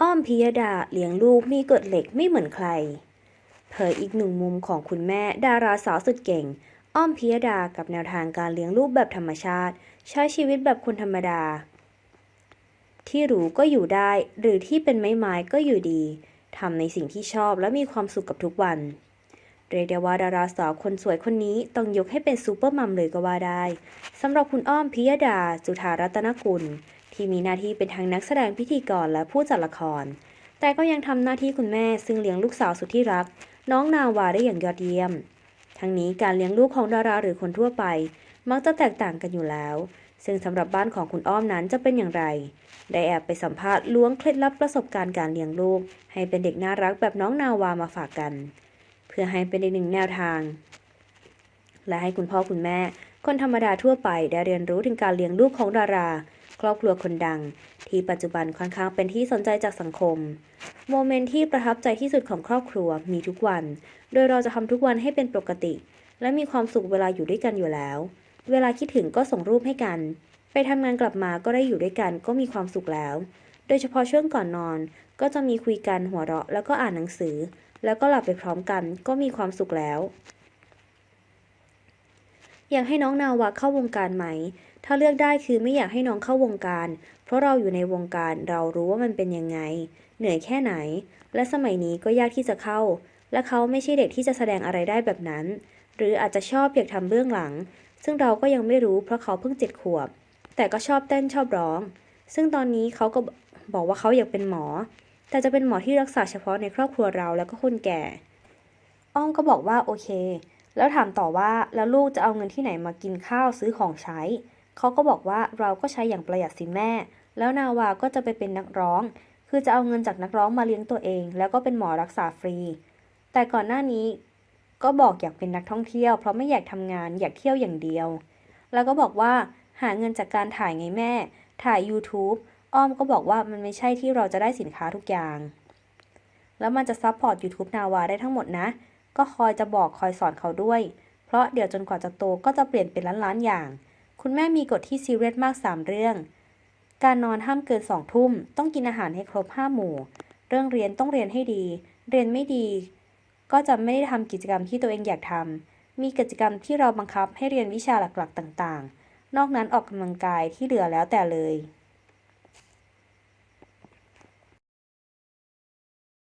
อ้อมพิยดาเลี้ยงลูกมีกฎเหล็กไม่เหมือนใคร เผยอีกหนึ่งมุมของคุณแม่ดาราสาวสุดเก่ง อ้อมพิยดากับแนวทางการเลี้ยงลูกแบบธรรมชาติ ใช้ชีวิตแบบคนธรรมดา ที่หรูก็อยู่ได้หรือที่เป็นไม้ไม้ก็อยู่ดีทำในสิ่งที่ชอบและมีความสุขกับทุกวัน เรียกได้ว่าดาราสาวคนสวยคนนี้ต้องยกให้เป็นซูเปอร์มัมเลยก็ว่าได้สำหรับคุณอ้อมพิยดา จุธารัตนกุล ที่มีหน้าที่เป็นทั้งนักแสดงพิธีกรและผู้จัดละคร แต่ก็ยังทำหน้าที่คุณแม่ซึ่งเลี้ยงลูกสาวสุดที่รัก น้องนาวาได้อย่างยอดเยี่ยม ทั้งนี้การเลี้ยงลูกของดาราหรือคนทั่วไป มักจะแตกต่างกันอยู่แล้ว ซึ่งสำหรับบ้านของคุณอ้อมนั้นจะเป็นอย่างไร ได้แอบไปสัมภาษณ์ล้วงเคล็ดลับประสบการณ์การเลี้ยงลูก ให้เป็นเด็กน่ารักแบบน้องนาวามาฝากกัน เพื่อให้เป็นอีกหนึ่งแนวทาง และให้คุณพ่อคุณแม่ คนธรรมดาทั่วไปได้เรียนรู้ถึงการเลี้ยงลูกของดารา ครอบครัวคนดัง ที่ปัจจุบันค่อนข้างเป็นที่สนใจจากสังคม โมเมนต์ที่ประทับใจที่สุดของครอบครัวมีทุกวัน โดยเราจะทำทุกวันให้เป็นปกติ และมีความสุขเวลาอยู่ด้วยกันอยู่แล้ว เวลาคิดถึงก็ส่งรูปให้กัน ไปทำงานกลับมาก็ได้อยู่ด้วยกันก็มีความสุขแล้ว โดยเฉพาะช่วงก่อนนอน ก็จะมีคุยกันหัวเราะแล้วก็อ่านหนังสือ แล้วก็หลับไปพร้อมกันก็มีความสุขแล้ว อยากให้น้องนาวาเข้าวงการไหม ถ้าเลือกได้คือไม่อยากให้น้องเข้าวงการ เพราะเราอยู่ในวงการเรารู้ว่ามันเป็นยังไง เหนื่อยแค่ไหน และสมัยนี้ก็ยากที่จะเข้า และเขาไม่ใช่เด็กที่จะแสดงอะไรได้แบบนั้น หรืออาจจะชอบอยากทำเบื้องหลัง ซึ่งเราก็ยังไม่รู้เพราะเขาเพิ่งเจ็ดขวบ แต่ก็ชอบเต้นชอบร้อง ซึ่งตอนนี้เขาก็บอกว่าเขาอยากเป็นหมอ แต่จะเป็นหมอที่รักษาเฉพาะในครอบครัวเราแล้วก็คนแก่ อ้อมก็บอกว่าโอเค แล้วถามต่อว่าแล้วลูกจะเอาเงินที่ไหนมากินข้าวซื้อของใช้ เขาก็บอกว่าเราก็ใช้อย่างประหยัดสิแม่ แล้วนาวาก็จะไปเป็นนักร้อง คือจะเอาเงินจากนักร้องมาเลี้ยงตัวเอง แล้วก็เป็นหมอรักษาฟรี แต่ก่อนหน้านี้ก็บอกอยากเป็นนักท่องเที่ยว เพราะไม่อยากทำงานอยากเที่ยวอย่างเดียว แล้วก็บอกว่าหาเงินจากการถ่ายไงแม่ ถ่าย YouTube อ้อมก็บอกว่ามันไม่ใช่ที่เราจะได้สินค้าทุกอย่าง แล้วมันจะซัพพอร์ต YouTube นาวาได้ทั้งหมดนะ ก็คอยจะบอกคอยสอนเขาด้วย เพราะเดี๋ยวจนกว่าจะโตก็จะเปลี่ยนเป็นล้านๆอย่าง คุณแม่มีกฎที่ซีเรียสมาก 3 เรื่อง การนอนห้ามเกิน2ทุ่ม ต้องกินอาหารให้ครบ5หมู่ เรื่องเรียนต้องเรียนให้ดี เรียนไม่ดี ก็จะไม่ได้ทำกิจกรรมที่ตัวเองอยากทำ มีกิจกรรมที่เราบังคับให้เรียนวิชาหลักๆ ต่างๆ นอกนั้นออกกำลังกายที่เหลือแล้วแต่เลย